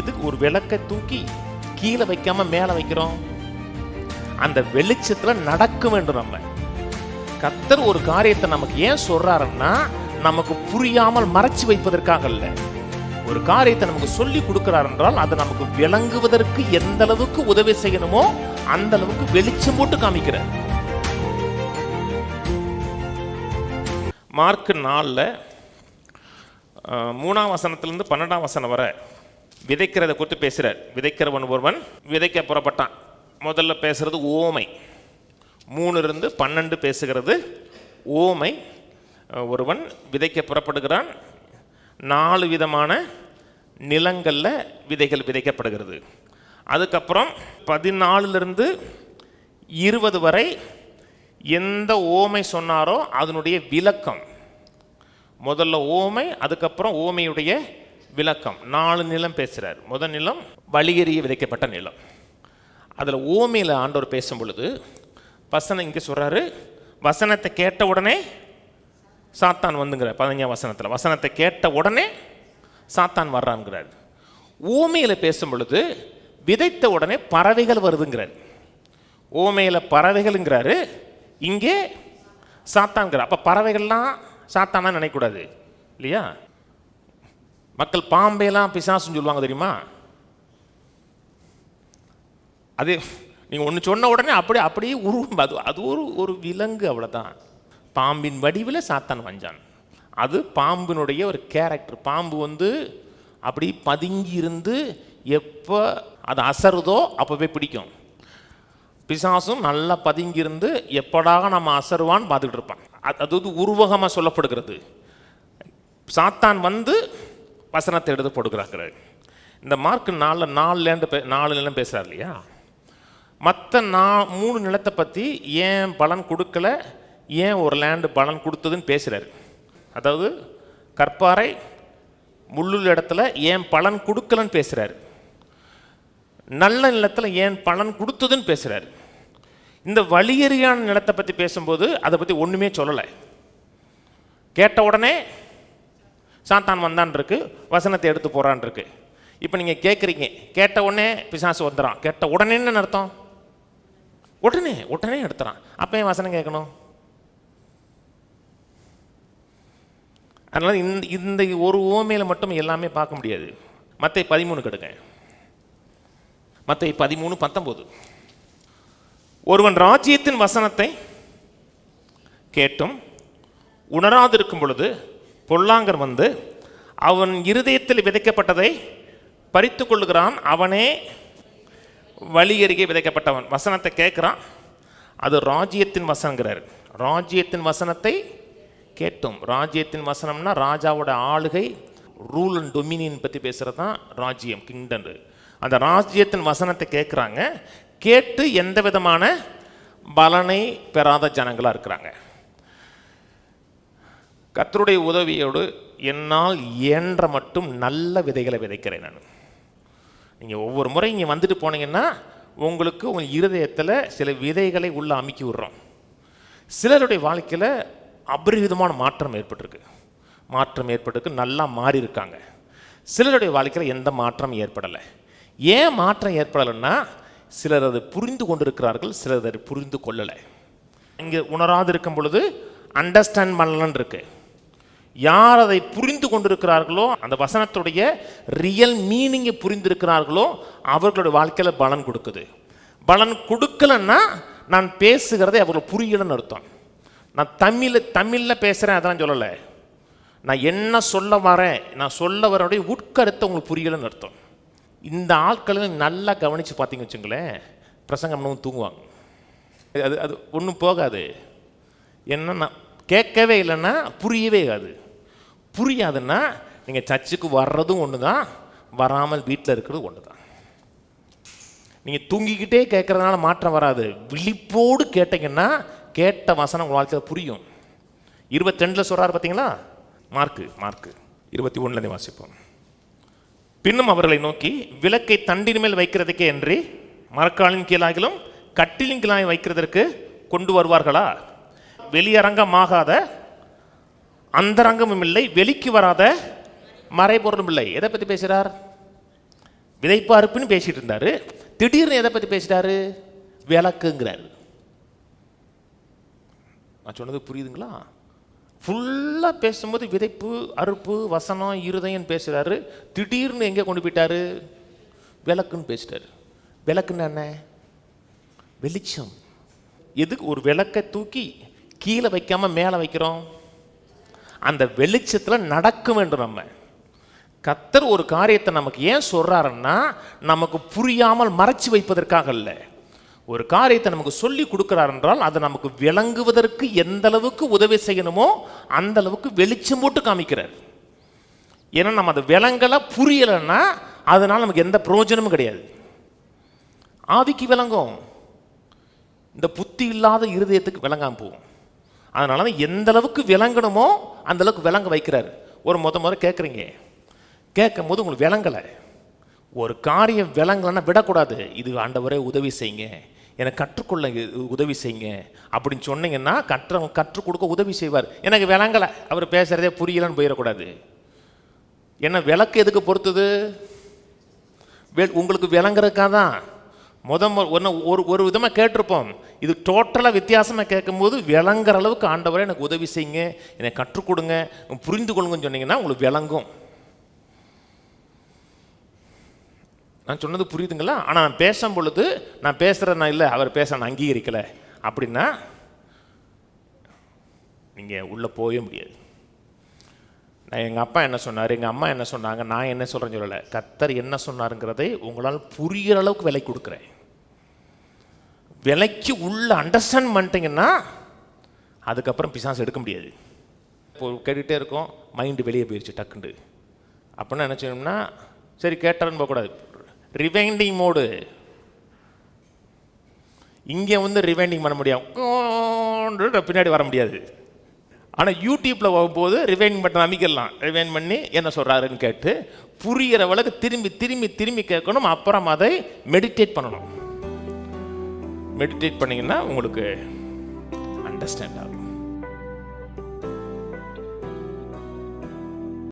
எதுக்கு ஒரு விளக்கை தூக்கி கீழே வைக்காம மேலே வைக்கிறோம்? அந்த வெளிச்சத்துல நடக்க வேண்டும் நம்ம. கத்தர் ஒரு காரியத்தை நமக்கு ஏன் சொல்றாருன்னா நமக்கு புரியாமல் மறைச்சு வைப்பதற்காக இல்ல ஒரு காரியத்தை நமக்கு சொல்லி கொடுக்கிறார் என்றால் அதை நமக்கு விளங்குவதற்கு எந்த அளவுக்கு உதவி செய்யணுமோ அந்த அளவுக்கு வெளிச்சம் போட்டு காமிக்கிறார். மார்க் நாலில் மூணாம் வசனத்திலிருந்து பன்னெண்டாம் வசனம் வரை விதைக்கிறத குறித்து பேசுகிறார் விதைக்கிறவன் ஒருவன் விதைக்க புறப்பட்டான். முதல்ல பேசுகிறது ஓமை. மூணு இருந்து பன்னெண்டு பேசுகிறது ஓமை. ஒருவன் விதைக்க புறப்படுகிறான். நாலு விதமான நிலங்களில் விதைகள் விதைக்கப்படுகிறது. அதுக்கப்புறம் பதினாலிருந்து இருபது வரை எந்த ஓமை சொன்னாரோ அதனுடைய விளக்கம். முதல்ல ஓமை அதுக்கப்புறம் ஓமையுடைய விளக்கம். நாலு நிலம் பேசுகிறார் முதல் நிலம் வழியறிய விதைக்கப்பட்ட நிலம். அதில் ஓமையில் ஆண்டவர் பேசும் பொழுது வசனம் இங்கே சொல்கிறாரு வசனத்தை கேட்ட உடனே சாத்தான் வந்துங்கிற பதினஞ்சாம் வசனத்தில் வசனத்தை கேட்ட உடனே சாத்தான் வர்றான்ங்கிறார். ஓமையில் பேசும் பொழுது விதைத்த உடனே பறவைகள் வருதுங்கிறார். ஓமையில் பறவைகள்ங்கிறாரு இங்கே சாத்தான்கிறார் அப்போ பறவைகள்லாம் சாத்தானா நினைக்கக்கூடாது. இல்லையா? மக்கள் பாம்பையெல்லாம் பிசாசுன்னு சொல்லுவாங்க தெரியுமா? அது நீங்கள் ஒன்று சொன்ன உடனே அப்படியே அப்படியே உருவம் அது அது ஒரு ஒரு விலங்கு அவ்வளோதான் பாம்பின் வடிவில் சாத்தான் வஞ்சான். அது பாம்பினுடைய ஒரு கேரக்டர் பாம்பு வந்து அப்படி பதுங்கி இருந்து எப்போ அது அசருதோ அப்போவே பிடிக்கும். பிசாசும் நல்லா பதுங்கியிருந்து எப்படாக நம்ம அசருவான்னு பார்த்துக்கிட்டு இருப்பான். அது அது வந்து உருவகமாக சொல்லப்படுகிறது. சாத்தான் வந்து வசனத்தை எடுத்து போட்டுக்கிறாங்க இந்த மார்க் நாலு நாலு லேண்டு பே நாலு நிலம் பேசுகிறார் இல்லையா? மற்ற நா மூணு நிலத்தை பற்றி ஏன் பலன் கொடுக்கல? ஏன் ஒரு லேண்டு பலன் கொடுத்ததுன்னு பேசுகிறாரு அதாவது கற்பாறை முள்ளுள்ள இடத்துல ஏன் பலன் கொடுக்கலன்னு பேசுகிறாரு நல்ல நிலத்தில் ஏன் பலன் கொடுத்ததுன்னு பேசுகிறாரு இந்த வழியறியான நிலத்தை பற்றி பேசும்போது அதை பற்றி ஒன்றுமே சொல்லலை. கேட்ட உடனே சாத்தான் வந்தான் இருக்கு வசனத்தை எடுத்து போகிறான் இருக்கு இப்போ நீங்கள் கேட்குறீங்க கேட்ட உடனே பிசாசு வந்துடான் கேட்ட உடனே என்ன அர்த்தம்? உடனே உடனே எடுத்துறான். அப்போ ஏன் வசனம் கேட்கணும்? அதனால் இந்த இந்த ஒரு ஓமையில் மட்டும் எல்லாமே பார்க்க முடியாது. மற்ற பதிமூணு கெடுங்க. மற்ற பதிமூணு பத்தொம்போது. ஒருவன் ராஜ்யத்தின் வசனத்தை கேட்டும் உணராதிருக்கும் பொழுது பொல்லாங்கர் வந்து அவன் இருதயத்தில் விதைக்கப்பட்டதை பறித்து கொள்ளுகிறான் அவனே வழி அருகே விதைக்கப்பட்டவன். வசனத்தை கேட்குறான். அது ராஜ்யத்தின் வசனங்கிறார். ராஜ்யத்தின் வசனத்தை கேட்டோம். ராஜ்யத்தின் வசனம்னா ராஜாவோட ஆளுகை ரூல் அண்ட் டொமினியன் பற்றி பேசுகிறது தான் ராஜ்யம் கிங்டன் அந்த ராஜ்யத்தின் வசனத்தை கேட்குறாங்க. கேட்டு எந்த விதமான பலனை பெறாத ஜனங்களாக இருக்கிறாங்க. கத்தருடைய உதவியோடு என்னால் இயன்ற மட்டும் நல்ல விதைகளை விதைக்கிறேன் நான். நீங்கள் ஒவ்வொரு முறை இங்கே வந்துட்டு போனீங்கன்னா உங்களுக்கு உங்கள் இருதயத்தில் சில விதைகளை உள்ளே அமுக்கி விடுறோம். சிலருடைய வாழ்க்கையில் அபரிவிதமான மாற்றம் ஏற்பட்டிருக்கு. மாற்றம் ஏற்பட்டிருக்கு நல்லா மாறி இருக்காங்க. சிலருடைய வாழ்க்கையில் எந்த மாற்றம் ஏற்படலை. ஏன் மாற்றம் ஏற்படலைன்னா சிலர் அதை புரிந்து கொண்டிருக்கிறார்கள் சிலர் அதை புரிந்து கொள்ளலை. இங்கே உணராது இருக்கும் பொழுது அண்டர்ஸ்டாண்ட் பண்ணலன்னு இருக்குது யார் அதை புரிந்து கொண்டிருக்கிறார்களோ அந்த வசனத்துடைய ரியல் மீனிங்கை புரிந்திருக்கிறார்களோ அவர்களுடைய வாழ்க்கையில் பலன் கொடுக்குது. பலன் கொடுக்கலன்னா நான் பேசுகிறதை அவர்கள் புரியலன்னு அர்த்தம். நான் தமிழில் தமிழில் பேசுகிறேன் அதெல்லாம் சொல்லலை. நான் என்ன சொல்ல வரேன் நான் சொல்ல வரனுடைய உட்கருத்தை உங்களுக்கு புரியலன்னு அர்த்தம். இந்த ஆட்களை நல்லா கவனித்து பார்த்திங்க வச்சுங்களேன் பிரசங்கம் பண்ணவும் தூங்குவாங்க. அது அது ஒன்றும் போகாது. என்னன்னா கேட்கவே இல்லைன்னா புரியவே ஆகாது. புரியாதுன்னா நீங்கள் சர்ச்சுக்கு வர்றதும் ஒன்று தான் வராமல் வீட்டில் இருக்கிறது ஒன்று தான் நீங்கள் தூங்கிக்கிட்டே கேட்குறதுனால மாற்றம் வராது. விழிப்போடு கேட்டீங்கன்னா கேட்ட வசனம் உங்கள் வாழ்க்கையில் புரியும். இருபத்தி ரெண்டில் சொல்கிறார் பார்த்தீங்களா மார்க்கு மார்க்கு. இருபத்தி ஒன்றுலேருந்து வாசிப்போம். பின்னும் அவர்களை நோக்கி விளக்கை தண்டின் மேல் வைக்கிறதுக்கே என்று மரக்காலின் கீழாகிலும் கட்டிலின் கீழாய் வைக்கிறதற்கு கொண்டு வருவார்களா? வெளியரங்கமாகாத அந்தரங்கமும் இல்லை வெளிக்கு வராத மறைபொருளும் இல்லை. எதை பற்றி பேசுகிறார் விதைப்பு அறுப்புன்னு பேசிட்டு இருந்தாரு. திடீர்னு எதை பற்றி பேசிட்டாரு? விளக்குங்கிறாரு. நான் சொன்னது புரியுதுங்களா? ஃபுல்லாக பேசும்போது விதைப்பு அறுப்பு வசனம் இருதயம் பேசுகிறாரு திடீர்னு எங்கே கொண்டு போயிட்டாரு? விளக்குன்னு பேசிட்டாரு. விளக்குன்னு என்ன? வெளிச்சம். எதுக்கு? ஒரு விளக்கை தூக்கி கீழே வைக்காமல் மேலே வைக்கிறோம். அந்த வெளிச்சத்தில் நடக்க வேண்டும் நம்ம. கத்தர் ஒரு காரியத்தை நமக்கு ஏன் சொல்கிறாருன்னா நமக்கு புரியாமல் மறைச்சி வைப்பதற்காக இல்லை ஒரு காரியத்தை நமக்கு சொல்லி கொடுக்கிறார் என்றால் அதை நமக்கு விளங்குவதற்கு எந்த அளவுக்கு உதவி செய்யணுமோ அந்த அளவுக்கு வெளிச்சம் போட்டு காமிக்கிறார். ஏன்னா நம்ம அதை விளங்கலை புரியலைன்னா அதனால் நமக்கு எந்த பிரயோஜனமும் கிடையாது. ஆவிக்கு விளங்கும். இந்த புத்தி இல்லாத இருதயத்துக்கு விளங்காமல் போகும். அதனால தான் எந்த அளவுக்கு விளங்கணுமோ அந்த அளவுக்கு விளங்க வைக்கிறார். ஒரு முத முறை கேட்குறீங்க கேட்கும் போது உங்களுக்கு விளங்கலை. ஒரு காரியம் விளங்கலைன்னா விடக்கூடாது. இது ஆண்டவரே உதவி செய்யுங்க. எனக்கு கற்றுக்கொள்ள உதவி செய்யுங்க. அப்படின்னு சொன்னீங்கன்னா கற்றவங்க கற்றுக் கொடுக்க உதவி செய்வார். எனக்கு விளங்கலை. அவர் பேசுகிறதே புரியலன்னு போயிடக்கூடாது. என்ன விளக்கு எதுக்கு பொறுத்தது? உங்களுக்கு விளங்குறதுக்காக தான் முத ஒன்று ஒரு ஒரு விதமாக கேட்டிருப்போம். இது டோட்டலாக வித்தியாசமாக கேட்கும்போது விளங்குற அளவுக்கு ஆண்டவரை எனக்கு உதவி செய்யுங்க என்னை கற்றுக் கொடுங்க புரிந்து கொள்ளுங்கன்னு சொன்னீங்கன்னா உங்களுக்கு விளங்கும். நான் சொன்னது புரியுதுங்களா? ஆனால் நான் பேசும் பொழுது நான் பேசுகிறேன் நான் இல்லை அவர் பேச நான் அங்கீகரிக்கலை. அப்படின்னா நீங்கள் உள்ளே போகவே முடியாது. நான் எங்கள் அப்பா என்ன சொன்னார் எங்கள் அம்மா என்ன சொன்னாங்க நான் என்ன சொல்கிறேன்னு சொல்லலை. கத்தர் என்ன சொன்னாருங்கிறதை உங்களால் புரிகிற அளவுக்கு விலை கொடுக்குறேன். விலைக்கு உள்ள அண்டர்ஸ்டாண்ட் பண்ணிட்டீங்கன்னா அதுக்கப்புறம் பிசாசு எடுக்க முடியாது. இப்போ கேட்டுகிட்டே இருக்கோம் மைண்டு வெளியே போயிடுச்சு டக்குண்டு அப்படின்னா என்ன செய்யணும்னா சரி கேட்டாருன்னு போகக்கூடாது. ரிவைண்டிங் மோடு இங்கே வந்து ரிவைண்டிங் பண்ண முடியும் பின்னாடி வர முடியாது. ஆனால் யூடியூப்பில் போகும்போது ரிவைன் பட்டன் அமைக்கலாம். ரிவைன் பண்ணி என்ன சொல்கிறாருன்னு கேட்டு புரிகிற அளவுக்கு திரும்பி திரும்பி திரும்பி கேட்கணும். அப்புறம் அதை மெடிடேட் பண்ணணும். மெடிடேட் பண்ணிங்கன்னா உங்களுக்கு அண்டர்ஸ்டாண்ட் ஆகும்.